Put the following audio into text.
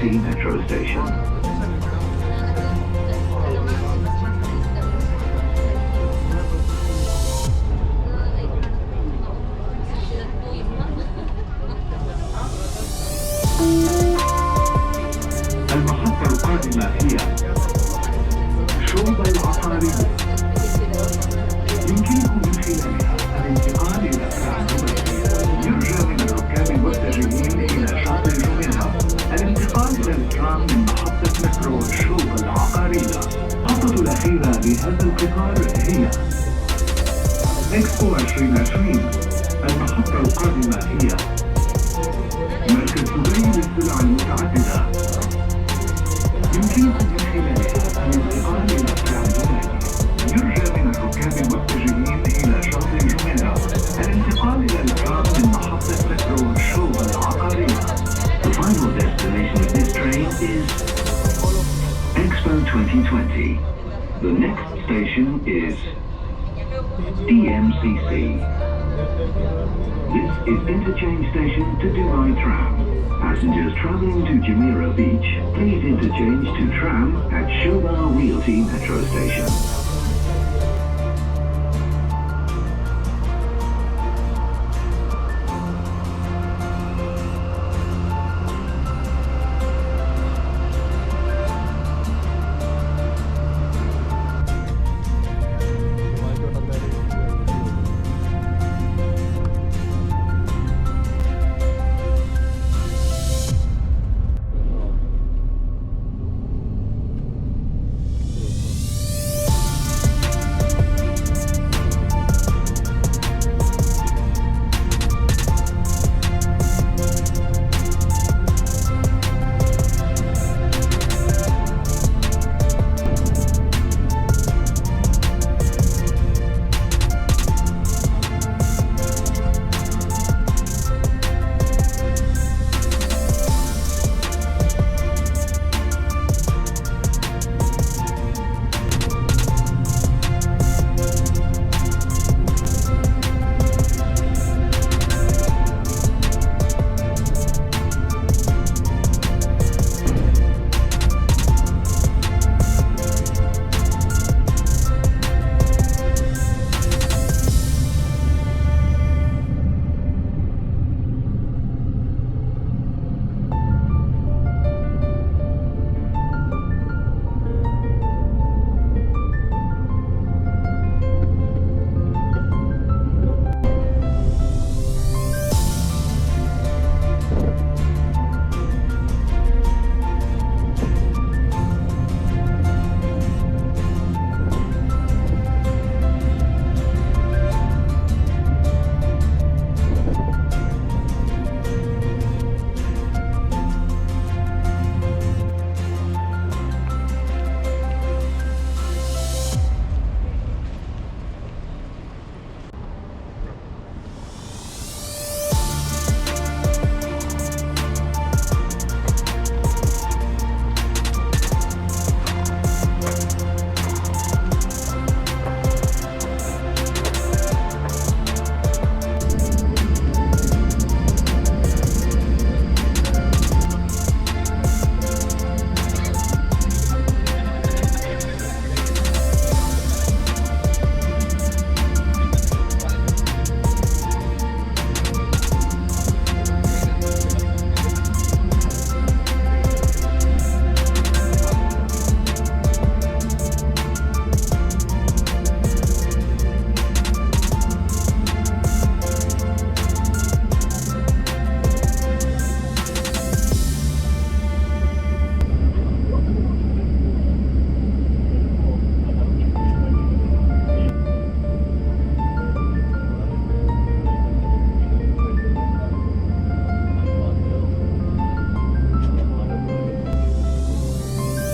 Realty Metro Station. المحطة القادمة هي شوب العقارية يمكنكم من خلالها الانتقال إلى كعبة يرجى من الركاب المتجهين إلى شاطئ الترام من محطة مترو شوب العقارية. المحطة الأخيرة لهذا القطار هي إكسبو 2020 المحطة القادمة هي مركز دبي للسلع المتعددة. يمكنكم من خلالها الانتقال إلى 2020. The next station is DMCC. This is interchange station to Dubai Tram. Passengers traveling to Jumeirah Beach, please interchange to tram at Shobar Realty Metro Station.